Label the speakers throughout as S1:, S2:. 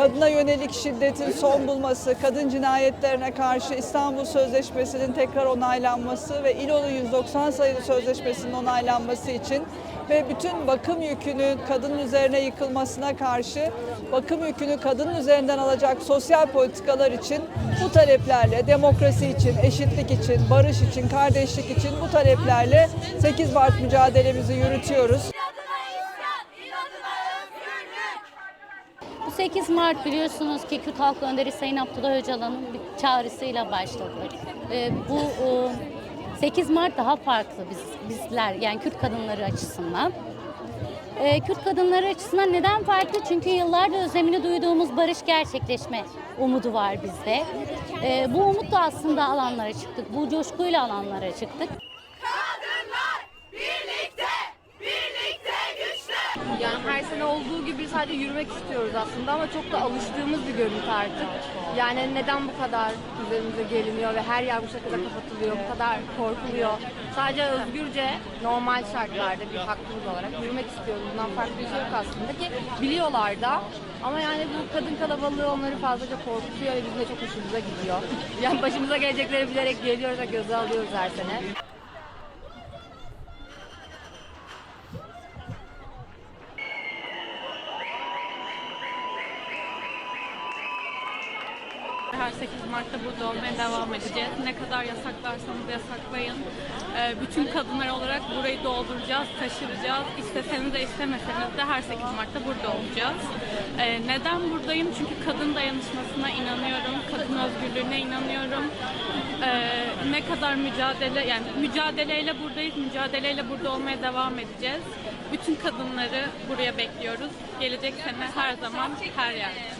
S1: kadına yönelik şiddetin son bulması, kadın cinayetlerine karşı İstanbul Sözleşmesi'nin tekrar onaylanması ve İLO'nun 190 sayılı sözleşmesinin onaylanması için ve bütün bakım yükünü kadının üzerine yıkılmasına karşı bakım yükünü kadının üzerinden alacak sosyal politikalar için bu taleplerle demokrasi için, eşitlik için, barış için, kardeşlik için bu taleplerle 8 Mart mücadelemizi yürütüyoruz.
S2: 8 Mart biliyorsunuz ki Kürt Halk Önderi Sayın Abdullah Öcalan'ın bir çağrısıyla başladı. Ee, bu e, 8 Mart daha farklı biz, bizler yani Kürt kadınları açısından. Ee, Kürt kadınları açısından neden farklı? Çünkü yıllardır özlemini duyduğumuz barış gerçekleşme umudu var bizde. Ee, bu umutla aslında alanlara çıktık. Bu coşkuyla alanlara çıktık.
S3: Kadınlar birlikte, birlikte güçlü.
S4: Yani her sene olduğu gibi sadece yürümek istiyoruz aslında ama çok da alıştığımız bir görüntü artık. Yani neden bu kadar üzerimize geliniyor ve her yer bu şekilde kapatılıyor, bu kadar korkuluyor. Sadece özgürce normal şartlarda bir hakkımız olarak yürümek istiyoruz. Bundan farklı bir şey yok aslında ki biliyorlar da. Ama yani bu kadın kalabalığı onları fazlaca korkutuyor ve bizim de çok hoşumuza gidiyor. Yani başımıza gelecekleri bilerek geliyoruz ve göze alıyoruz her sene.
S5: Her 8 Mart'ta burada olmaya devam edeceğiz. Ne kadar yasaklarsanız yasaklayın. Ee, bütün kadınlar olarak burayı dolduracağız, taşıracağız. İsteseniz de istemeseniz de her 8 Mart'ta burada olacağız. Ee, neden buradayım? Çünkü kadın dayanışmasına inanıyorum. Kadın özgürlüğüne inanıyorum. Ee, ne kadar mücadele, yani mücadeleyle buradayız, mücadeleyle burada olmaya devam edeceğiz. Bütün kadınları buraya bekliyoruz. Gelecek sene her zaman her yerde.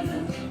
S3: Hallelujah.